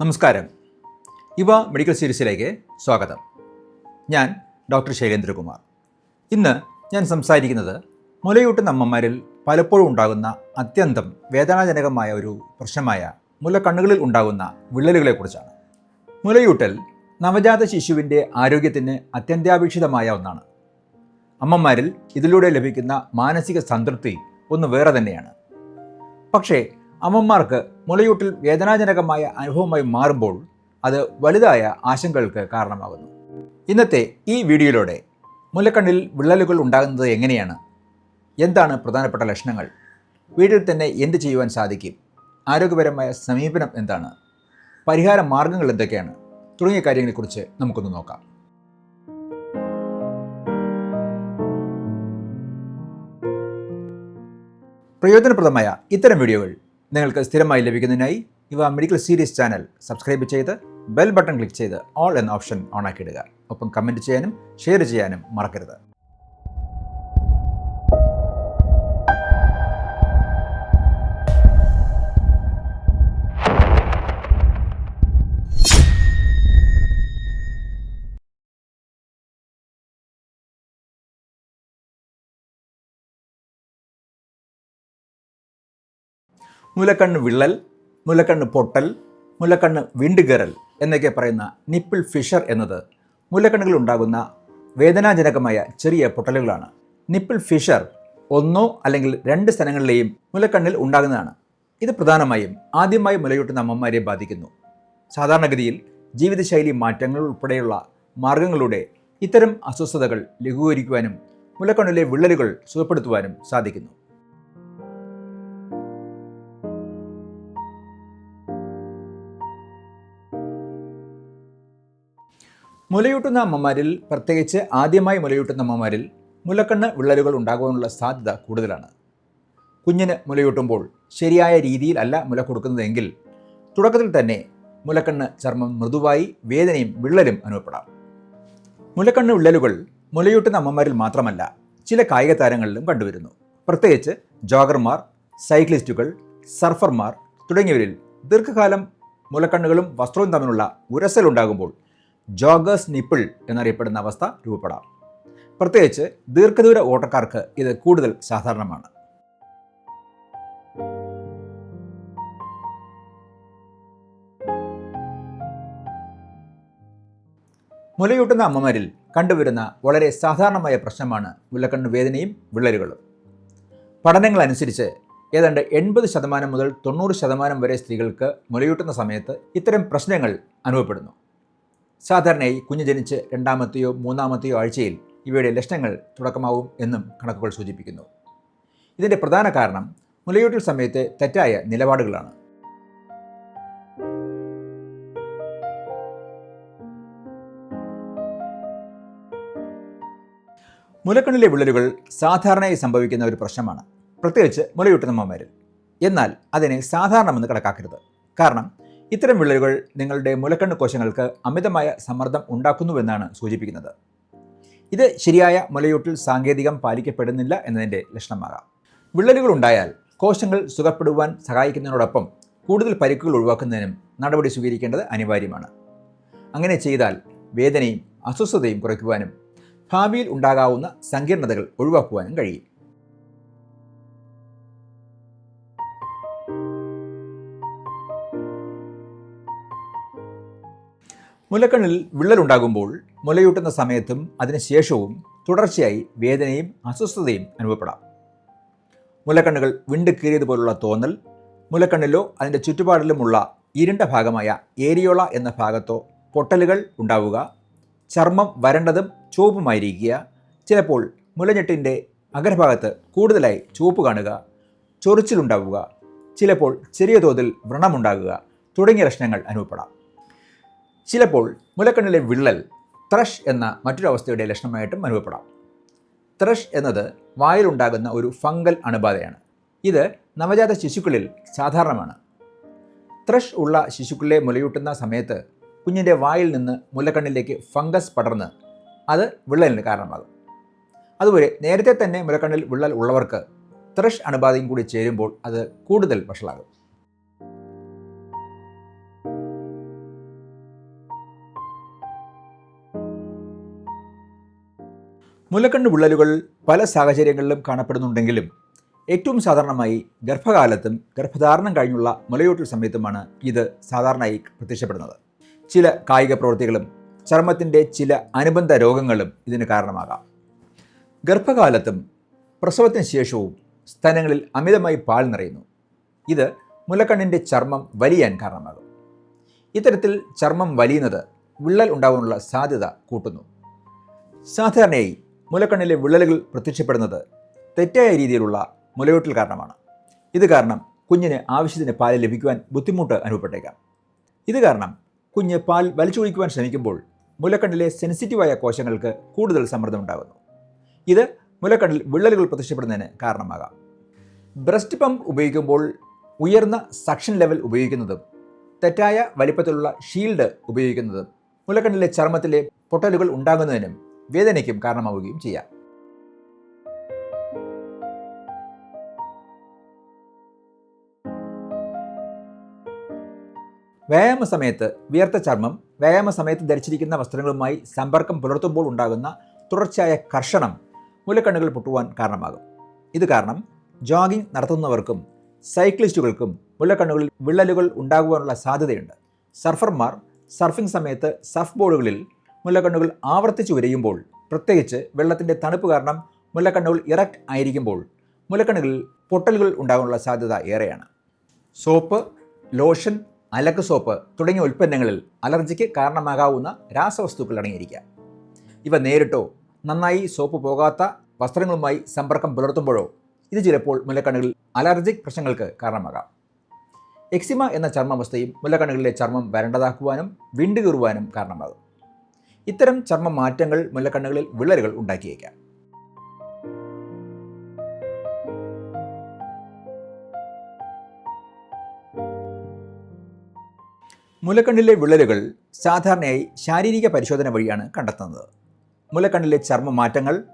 നമസ്കാരം. ഇവ മെഡിക്കൽ സീരീസിലേക്ക് സ്വാഗതം. ഞാൻ ഡോക്ടർ ശൈലേന്ദ്രകുമാർ. ഇന്ന് ഞാൻ സംസാരിക്കുന്നത് മുലയൂട്ടുന്ന അമ്മമാരിൽ പലപ്പോഴും ഉണ്ടാകുന്ന അത്യന്തം വേദനാജനകമായ ഒരു പ്രശ്നമായ മുലക്കണ്ണുകളിൽ ഉണ്ടാകുന്ന വിള്ളലുകളെക്കുറിച്ചാണ്. മുലയൂട്ടൽ നവജാത ശിശുവിന്റെ ആരോഗ്യത്തിന് അത്യന്താപേക്ഷിതമായ ഒന്നാണ്. അമ്മമാരിൽ ഇതിലൂടെ ലഭിക്കുന്ന മാനസിക സംതൃപ്തി ഒന്ന് വേറെ തന്നെയാണ്. പക്ഷേ അമ്മമാർക്ക് മുലയൂട്ടിൽ വേദനാജനകമായ അനുഭവമായി മാറുമ്പോൾ അത് വലുതായ ആശങ്കകൾക്ക് കാരണമാകുന്നു. ഇന്നത്തെ ഈ വീഡിയോയിലൂടെ മുലക്കണ്ണിൽ വിള്ളലുകൾ ഉണ്ടാകുന്നത് എങ്ങനെയാണ്? എന്താണ് പ്രധാനപ്പെട്ട ലക്ഷണങ്ങൾ? വീട്ടിൽ തന്നെ എന്ത് ചെയ്യുവാൻ സാധിക്കും? ആരോഗ്യപരമായ സമീപനം എന്താണ്? പരിഹാര മാർഗങ്ങൾ എന്തൊക്കെയാണ്? തുടങ്ങിയ കാര്യങ്ങളെക്കുറിച്ച് നമുക്കൊന്ന് നോക്കാം. പ്രയോജനപ്രദമായ ഇത്തരം വീഡിയോകൾ നിങ്ങൾക്ക് സ്ഥിരമായി ലഭിക്കുന്നതിനായി ഇവ മെഡിക്കൽ സീരീസ് ചാനൽ സബ്സ്ക്രൈബ് ചെയ്ത് ബെൽ ബട്ടൺ ക്ലിക്ക് ചെയ്ത് ഓൾ എന്ന ഓപ്ഷൻ ഓണാക്കിയിടുക ഒപ്പം കമന്റ് ചെയ്യാനും ഷെയർ ചെയ്യാനും മറക്കരുത്. മുലക്കണ്ണ് വിള്ളൽ മുലക്കണ്ണ് പൊട്ടൽ മുലക്കണ്ണ് വിണ്ടുകരൽ എന്നൊക്കെ പറയുന്ന നിപ്പിൾ ഫിഷർ എന്നത് മുലക്കണ്ണുകളിൽ ഉണ്ടാകുന്ന വേദനാജനകമായ ചെറിയ പൊട്ടലുകളാണ്. നിപ്പിൾ ഫിഷർ ഒന്നോ അല്ലെങ്കിൽ രണ്ട് സ്ഥലങ്ങളിലെയും മുലക്കണ്ണിൽ ഉണ്ടാകുന്നതാണ്. ഇത് പ്രധാനമായും ആദ്യമായി മുലയൂട്ടുന്ന അമ്മമാരെ ബാധിക്കുന്നു. സാധാരണഗതിയിൽ ജീവിതശൈലി മാറ്റങ്ങൾ ഉൾപ്പെടെയുള്ള മാർഗങ്ങളിലൂടെ ഇത്തരം അസ്വസ്ഥതകൾ ലഘൂകരിക്കുവാനും മുലക്കണ്ണിലെ വിള്ളലുകൾ സുഖപ്പെടുത്തുവാനും സാധിക്കുന്നു. മുലയൂട്ടുന്ന അമ്മമാരിൽ പ്രത്യേകിച്ച് ആദ്യമായി മുലയൂട്ടുന്ന അമ്മമാരിൽ മുലക്കണ്ണ് വിള്ളലുകൾ ഉണ്ടാകാനുള്ള സാധ്യത കൂടുതലാണ്. കുഞ്ഞിന് മുലയൂട്ടുമ്പോൾ ശരിയായ രീതിയിലല്ല മുല കൊടുക്കുന്നതെങ്കിൽ തുടക്കത്തിൽ തന്നെ മുലക്കണ്ണ് ചർമ്മം മൃദുവായി വേദനയും വിള്ളലും അനുഭവപ്പെടാം. മുലക്കണ്ണ് വിള്ളലുകൾ മുലയൂട്ടുന്ന അമ്മമാരിൽ മാത്രമല്ല ചില കായിക താരങ്ങളിലും കണ്ടുവരുന്നു. പ്രത്യേകിച്ച് ജോഗർമാർ സൈക്ലിസ്റ്റുകൾ സർഫർമാർ തുടങ്ങിയവരിൽ ദീർഘകാലം മുലക്കണ്ണുകളും വസ്ത്രവും തമ്മിലുള്ള ഉരസലുണ്ടാകുമ്പോൾ ജോഗേഴ്സ് നിപ്പിൾ എന്നറിയപ്പെടുന്ന അവസ്ഥ രൂപപ്പെടാം. പ്രത്യേകിച്ച് ദീർഘദൂര ഓട്ടക്കാർക്ക് ഇത് കൂടുതൽ സാധാരണമാണ്. മുലയൂട്ടുന്ന അമ്മമാരിൽ കണ്ടുവരുന്ന വളരെ സാധാരണമായ പ്രശ്നമാണ് മുലക്കണ്ണ് വേദനയും വിള്ളലുകളും. പഠനങ്ങൾ അനുസരിച്ച് ഏതാണ്ട് എൺപത് ശതമാനം മുതൽ തൊണ്ണൂറ് ശതമാനം വരെ സ്ത്രീകൾക്ക് മുലയൂട്ടുന്ന സമയത്ത് ഇത്തരം പ്രശ്നങ്ങൾ അനുഭവപ്പെടുന്നു. സാധാരണയായി കുഞ്ഞ് ജനിച്ച് രണ്ടാമത്തെയോ മൂന്നാമത്തെയോ ആഴ്ചയിൽ ഇവയുടെ ലക്ഷണങ്ങൾ തുടക്കമാവും എന്നും കണക്കുകൾ സൂചിപ്പിക്കുന്നു. ഇതിന്റെ പ്രധാന കാരണം മുലയൂട്ടൽ സമയത്തെ തെറ്റായ നിലപാടുകളാണ്. മുലക്കണ്ണിലെ വിള്ളലുകൾ സാധാരണയായി സംഭവിക്കുന്ന ഒരു പ്രശ്നമാണ്. പ്രത്യേകിച്ച് മുലയൂട്ടുന്ന അമ്മമാരിൽ. എന്നാൽ അതിനെ സാധാരണമെന്ന് കണക്കാക്കരുത്. കാരണം ഇത്തരം വിള്ളലുകൾ നിങ്ങളുടെ മുലക്കണ്ണ് കോശങ്ങൾക്ക് അമിതമായ സമ്മർദ്ദം ഉണ്ടാക്കുന്നുവെന്നാണ് സൂചിപ്പിക്കുന്നത്. ഇത് ശരിയായ മുലയൂട്ടിൽ സാങ്കേതികം പാലിക്കപ്പെടുന്നില്ല എന്നതിന്റെ ലക്ഷണമാകാം. വിള്ളലുകൾ ഉണ്ടായാൽ കോശങ്ങൾ സുഖപ്പെടുവാൻ സഹായിക്കുന്നതിനോടൊപ്പം കൂടുതൽ പരിക്കുകൾ ഒഴിവാക്കുന്നതിനും നടപടി സ്വീകരിക്കേണ്ടത് അനിവാര്യമാണ്. അങ്ങനെ ചെയ്താൽ വേദനയും അസ്വസ്ഥതയും കുറയ്ക്കുവാനും ഭാവിയിൽ ഉണ്ടാകാവുന്ന സങ്കീർണതകൾ ഒഴിവാക്കുവാനും കഴിയും. മുലക്കണ്ണിൽ വിള്ളലുണ്ടാകുമ്പോൾ മുലയൂട്ടുന്ന സമയത്തും അതിനുശേഷവും തുടർച്ചയായി വേദനയും അസ്വസ്ഥതയും അനുഭവപ്പെടാം. മുലക്കണ്ണുകൾ വിണ്ട് കീറിയതുപോലുള്ള തോന്നൽ മുലക്കണ്ണിലോ അതിന്റെ ചുറ്റുപാടിലുമുള്ള ഇരുണ്ട ഭാഗമായ ഏരിയോള എന്ന ഭാഗത്തോ പൊട്ടലുകൾ ഉണ്ടാവുക ചർമ്മം വരണ്ടതും ചുവപ്പുമായിരിക്കുക ചിലപ്പോൾ മുലഞ്ഞെട്ടിന്റെ അഗ്രഭാഗത്ത് കൂടുതലായി ചുവപ്പ് കാണുക ചൊറിച്ചിലുണ്ടാവുക ചിലപ്പോൾ ചെറിയ തോതിൽ വ്രണമുണ്ടാകുക തുടങ്ങിയ ലക്ഷണങ്ങൾ അനുഭവപ്പെടാം. ചിലപ്പോൾ മുലക്കണ്ണിലെ വിള്ളൽ ത്രഷ് എന്ന മറ്റൊരവസ്ഥയുടെ ലക്ഷണമായിട്ടും അനുഭവപ്പെടാം. ത്രഷ് എന്നത് വായിലുണ്ടാകുന്ന ഒരു ഫംഗൽ അണുബാധയാണ്. ഇത് നവജാത ശിശുക്കളിൽ സാധാരണമാണ്. ത്രഷ് ഉള്ള ശിശുക്കളെ മുലയൂട്ടുന്ന സമയത്ത് കുഞ്ഞിന്റെ വായിൽ നിന്ന് മുലക്കണ്ണിലേക്ക് ഫംഗസ് പടർന്ന് അത് വിള്ളലിന് കാരണമാകും. അതുപോലെ നേരത്തെ തന്നെ മുലക്കണ്ണിൽ വിള്ളൽ ഉള്ളവർക്ക് ത്രഷ് അണുബാധയും കൂടി ചേരുമ്പോൾ അത് കൂടുതൽ വഷളാകും. മുലക്കണ്ണ് വിള്ളലുകൾ പല സാഹചര്യങ്ങളിലും കാണപ്പെടുന്നുണ്ടെങ്കിലും ഏറ്റവും സാധാരണമായി ഗർഭകാലത്തും ഗർഭധാരണം കഴിഞ്ഞുള്ള മുലയൂട്ടൽ സമയത്തുമാണ് ഇത് സാധാരണയായി പ്രത്യക്ഷപ്പെടുന്നത്. ചില കായിക പ്രവൃത്തികളും ചർമ്മത്തിന്റെ ചില അനുബന്ധ രോഗങ്ങളും ഇതിന് കാരണമാകാം. ഗർഭകാലത്തും പ്രസവത്തിന് ശേഷവും സ്ഥലങ്ങളിൽ അമിതമായി പാൽ നിറയുന്നു. ഇത് മുലക്കണ്ണിന്റെ ചർമ്മം വലിയാൻ കാരണമാകും. ഇത്തരത്തിൽ ചർമ്മം വലിയുന്നത് വിള്ളൽ ഉണ്ടാകാനുള്ള സാധ്യത കൂട്ടുന്നു. സാധാരണയായി മുലക്കണ്ണിലെ വിള്ളലുകൾ പ്രത്യക്ഷപ്പെടുന്നത് തെറ്റായ രീതിയിലുള്ള മുലയൂട്ടൽ കാരണമാണ്. ഇത് കാരണം കുഞ്ഞിന് ആവശ്യത്തിന് പാൽ ലഭിക്കുവാൻ ബുദ്ധിമുട്ട് അനുഭവപ്പെട്ടേക്കാം. ഇത് കാരണം കുഞ്ഞ് പാൽ വലിച്ചൊഴിക്കുവാൻ ശ്രമിക്കുമ്പോൾ മുലക്കണ്ണിലെ സെൻസിറ്റീവായ കോശങ്ങൾക്ക് കൂടുതൽ സമ്മർദ്ദം ഉണ്ടാകുന്നു. ഇത് മുലക്കണ്ണിൽ വിള്ളലുകൾ പ്രത്യക്ഷപ്പെടുന്നതിന് കാരണമാകാം. ബ്രസ്റ്റ് പമ്പ് ഉപയോഗിക്കുമ്പോൾ ഉയർന്ന സക്ഷൻ ലെവൽ ഉപയോഗിക്കുന്നതും തെറ്റായ വലിപ്പത്തിലുള്ള ഷീൽഡ് ഉപയോഗിക്കുന്നതും മുലക്കണ്ണിലെ ചർമ്മത്തിലെ പൊട്ടലുകൾ ഉണ്ടാകുന്നതിനും വേദനയ്ക്കും കാരണമാവുകയും ചെയ്യാം. വ്യായാമ സമയത്ത് വിയർത്ത ചർമ്മം വ്യായാമ സമയത്ത് ധരിച്ചിരിക്കുന്ന വസ്ത്രങ്ങളുമായി സമ്പർക്കം പുലർത്തുമ്പോൾ ഉണ്ടാകുന്ന തുടർച്ചയായ കർഷണം മുലക്കണ്ണുകൾ പൊട്ടുവാൻ കാരണമാകും. ഇത് കാരണം ജോഗിംഗ് നടത്തുന്നവർക്കും സൈക്ലിസ്റ്റുകൾക്കും മുലക്കണ്ണുകളിൽ വിള്ളലുകൾ ഉണ്ടാകുവാനുള്ള സാധ്യതയുണ്ട്. സർഫർമാർ സർഫിംഗ് സമയത്ത് സർഫ് ബോർഡുകളിൽ മുലക്കണ്ണുകൾ ആവർത്തിച്ചു ഉരയുമ്പോൾ പ്രത്യേകിച്ച് വെള്ളത്തിന്റെ തണുപ്പ് കാരണം മുല്ലക്കണ്ണുകൾ ഇറക്റ്റ് ആയിരിക്കുമ്പോൾ മുലക്കണ്ണുകളിൽ പൊട്ടലുകൾ ഉണ്ടാകാനുള്ള സാധ്യത ഏറെയാണ്. സോപ്പ് ലോഷൻ അലക്ക് സോപ്പ് തുടങ്ങിയ ഉൽപ്പന്നങ്ങളിൽ അലർജിക്ക് കാരണമാകാവുന്ന രാസവസ്തുക്കൾ അടങ്ങിയിരിക്കാം ഇവ നേരിട്ടോ നന്നായി സോപ്പ് പോകാത്ത വസ്ത്രങ്ങളുമായി സമ്പർക്കം പുലർത്തുമ്പോഴോ ഇത് ചിലപ്പോൾ മുലക്കണ്ണുകളിൽ അലർജിക് പ്രശ്നങ്ങൾക്ക് കാരണമാകാം. എക്സിമ എന്ന ചർമ്മവസ്ഥയും മുലക്കണ്ണുകളിലെ ചർമ്മം വരണ്ടതാക്കുവാനും വിണ്ടുകീറുവാനും കാരണമാകും. ഇത്തരം ചർമ്മ മാറ്റങ്ങൾ മുല്ലക്കണ്ണുകളിൽ വിള്ളലുകൾ ഉണ്ടാക്കിയേക്കാം. മുലക്കണ്ണിലെ വിള്ളലുകൾ സാധാരണയായി ശാരീരിക പരിശോധന വഴിയാണ് കണ്ടെത്തുന്നത്. മുലക്കണ്ണിലെ ചർമ്മ മാറ്റങ്ങൾ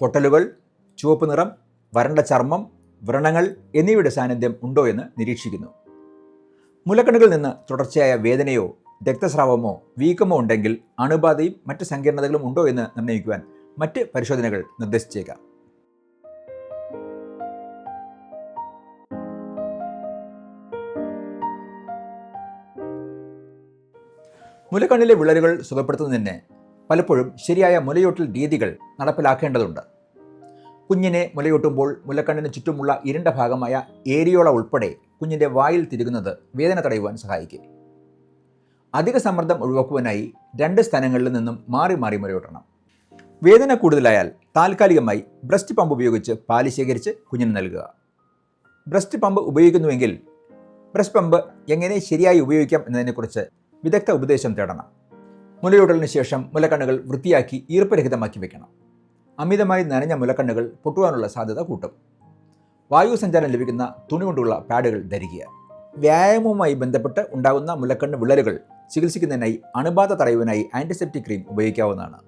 പൊട്ടലുകൾ ചുവപ്പ് നിറം വരണ്ട ചർമ്മം വ്രണങ്ങൾ എന്നിവയുടെ സാന്നിധ്യം ഉണ്ടോ എന്ന് നിരീക്ഷിക്കുന്നു. മുലക്കണ്ണുകളിൽ നിന്ന് തുടർച്ചയായ വേദനയോ രക്തസ്രാവമോ വീക്കമോ ഉണ്ടെങ്കിൽ അണുബാധയും മറ്റ് സങ്കീർണതകളും ഉണ്ടോ എന്ന് നിർണയിക്കുവാൻ മറ്റ് പരിശോധനകൾ നിർദ്ദേശിച്ചേക്കാം. മുലക്കണ്ണിലെ വിള്ളലുകൾ സുഖപ്പെടുത്തുന്നതിന് പലപ്പോഴും ശരിയായ മുലയൂട്ടൽ രീതികൾ നടപ്പിലാക്കേണ്ടതുണ്ട്. കുഞ്ഞിനെ മുലയൂട്ടുമ്പോൾ മുലക്കണ്ണിന് ചുറ്റുമുള്ള ഇരുണ്ട ഭാഗമായ ഏരിയോള ഉൾപ്പെടെ കുഞ്ഞിന്റെ വായിൽ തിരുകുന്നത് വേദന തടയുവാൻ സഹായിക്കും. അധിക സമ്മർദ്ദം ഒഴിവാക്കുവാനായി രണ്ട് സ്ഥലങ്ങളിൽ നിന്നും മാറി മാറി മുലയൂട്ടണം വേദന കൂടുതലായാൽ താൽക്കാലികമായി ബ്രസ്റ്റ് പമ്പ് ഉപയോഗിച്ച് പാൽ ശേഖരിച്ച് കുഞ്ഞിന് നൽകുക. ബ്രസ്റ്റ് പമ്പ് ഉപയോഗിക്കുന്നുവെങ്കിൽ ബ്രസ്റ്റ് പമ്പ് എങ്ങനെ ശരിയായി ഉപയോഗിക്കാം എന്നതിനെക്കുറിച്ച് വിദഗ്ധ ഉപദേശം തേടണം. മുലയൂട്ടലിന് ശേഷം മുലക്കണ്ണുകൾ വൃത്തിയാക്കി ഈർപ്പരഹിതമാക്കി വെക്കണം. അമിതമായി നനഞ്ഞ മുലക്കണ്ണുകൾ പൊട്ടുവാനുള്ള സാധ്യത കൂട്ടും. വായു സഞ്ചാരം ലഭിക്കുന്ന തുണി കൊണ്ടുള്ള പാഡുകൾ ധരിക്കുക. വ്യായാമവുമായി ബന്ധപ്പെട്ട് ഉണ്ടാകുന്ന മുലക്കണ്ണ് വിള്ളലുകൾ ചികിത്സിക്കുന്നതിനായി അണുബാധ തടയുവാനായി ആന്റിസെപ്റ്റിക് ക്രീം ഉപയോഗിക്കാവുന്നതാണ്.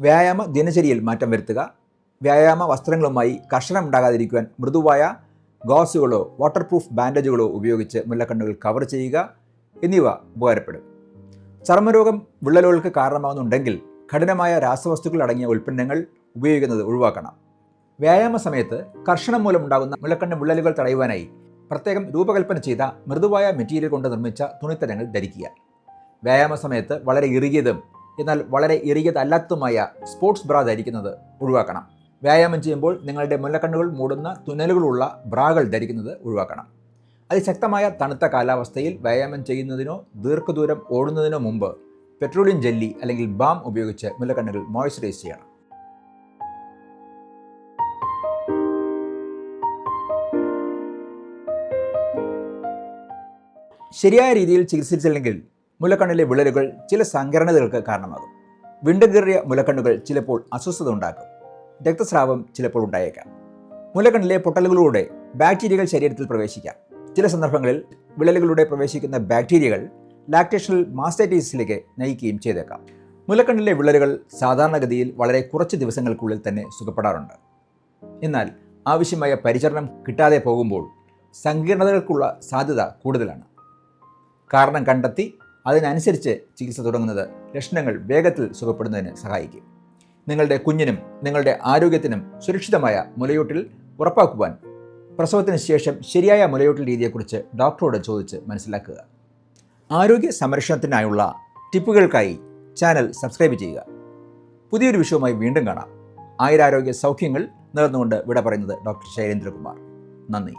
വ്യായാമ ദിനചര്യയിൽ മാറ്റം വരുത്തുക. വ്യായാമ വസ്ത്രങ്ങളുമായി കർഷണം ഉണ്ടാകാതിരിക്കുവാൻ മൃദുവായ ഗോസുകളോ വാട്ടർ പ്രൂഫ് ബാൻഡേജുകളോ ഉപയോഗിച്ച് മുല്ലക്കണ്ണുകൾ കവർ ചെയ്യുക എന്നിവ ഉപകാരപ്പെടും. ചർമ്മരോഗം വിള്ളലുകൾക്ക് കാരണമാകുന്നുണ്ടെങ്കിൽ കഠിനമായ രാസവസ്തുക്കൾ അടങ്ങിയ ഉൽപ്പന്നങ്ങൾ ഉപയോഗിക്കുന്നത് ഒഴിവാക്കണം. വ്യായാമ സമയത്ത് കർഷണം മൂലമുണ്ടാകുന്ന മുലക്കണ്ണ് വിള്ളലുകൾ തടയുവാനായി പ്രത്യേകം രൂപകൽപ്പന ചെയ്ത മൃദുവായ മെറ്റീരിയൽ കൊണ്ട് നിർമ്മിച്ച തുണിത്തരങ്ങൾ ധരിക്കുക. വ്യായാമ സമയത്ത് വളരെ ഇറുകിയതും എന്നാൽ വളരെ ഇറുകിയതല്ലാത്തതുമായ സ്പോർട്സ് ബ്രാ ധരിക്കുന്നത് ഒഴിവാക്കണം. വ്യായാമം ചെയ്യുമ്പോൾ നിങ്ങളുടെ മുല്ലക്കണ്ണുകൾ മൂടുന്ന തുന്നലുകളുള്ള ബ്രാകൾ ധരിക്കുന്നത് ഒഴിവാക്കണം. അതിശക്തമായ തണുത്ത കാലാവസ്ഥയിൽ വ്യായാമം ചെയ്യുന്നതിനോ ദീർഘദൂരം ഓടുന്നതിനോ മുമ്പ് പെട്രോളിയം ജെല്ലി അല്ലെങ്കിൽ ബാം ഉപയോഗിച്ച് മുല്ലക്കണ്ണുകൾ മോയ്സ്ചറൈസ് ചെയ്യണം. ശരിയായ രീതിയിൽ ചികിത്സിച്ചില്ലെങ്കിൽ മുലക്കണ്ണിലെ വിള്ളലുകൾ ചില സങ്കീർണതകൾക്ക് കാരണമാകും. വിണ്ടുകീറിയ മുലക്കണ്ണുകൾ ചിലപ്പോൾ അസ്വസ്ഥത ഉണ്ടാക്കും. രക്തസ്രാവം ചിലപ്പോൾ ഉണ്ടായേക്കാം. മുലക്കണ്ണിലെ പൊട്ടലുകളിലൂടെ ബാക്ടീരിയകൾ ശരീരത്തിൽ പ്രവേശിക്കാം. ചില സന്ദർഭങ്ങളിൽ വിള്ളലുകളിലൂടെ പ്രവേശിക്കുന്ന ബാക്ടീരിയകൾ ലാക്ടേഷണൽ മാസ്റ്റൈറ്റീസിലേക്ക് നയിക്കുകയും ചെയ്തേക്കാം. മുലക്കണ്ണിലെ വിള്ളലുകൾ സാധാരണഗതിയിൽ വളരെ കുറച്ച് ദിവസങ്ങൾക്കുള്ളിൽ തന്നെ സുഖപ്പെടാറുണ്ട്. എന്നാൽ ആവശ്യമായ പരിചരണം കിട്ടാതെ പോകുമ്പോൾ സങ്കീർണതകൾക്കുള്ള സാധ്യത കൂടുതലാണ്. കാരണം കണ്ടെത്തി അതിനനുസരിച്ച് ചികിത്സ തുടങ്ങുന്നത് ലക്ഷണങ്ങൾ വേഗത്തിൽ സുഖപ്പെടുന്നതിന് സഹായിക്കും. നിങ്ങളുടെ കുഞ്ഞിനും നിങ്ങളുടെ ആരോഗ്യത്തിനും സുരക്ഷിതമായ മുലയൂട്ടിൽ ഉറപ്പാക്കുവാൻ പ്രസവത്തിന് ശേഷം ശരിയായ മുലയൂട്ടൽ രീതിയെക്കുറിച്ച് ഡോക്ടറോട് ചോദിച്ച് മനസ്സിലാക്കുക. ആരോഗ്യ സംരക്ഷണത്തിനായുള്ള ടിപ്പുകൾക്കായി ചാനൽ സബ്സ്ക്രൈബ് ചെയ്യുക. പുതിയൊരു വിഷയവുമായി വീണ്ടും കാണാം. ആയുരാരോഗ്യ സൗഖ്യങ്ങൾ നേർന്നുകൊണ്ട് വിട പറയുന്നത് ഡോക്ടർ ശൈലേന്ദ്രകുമാർ. നന്ദി.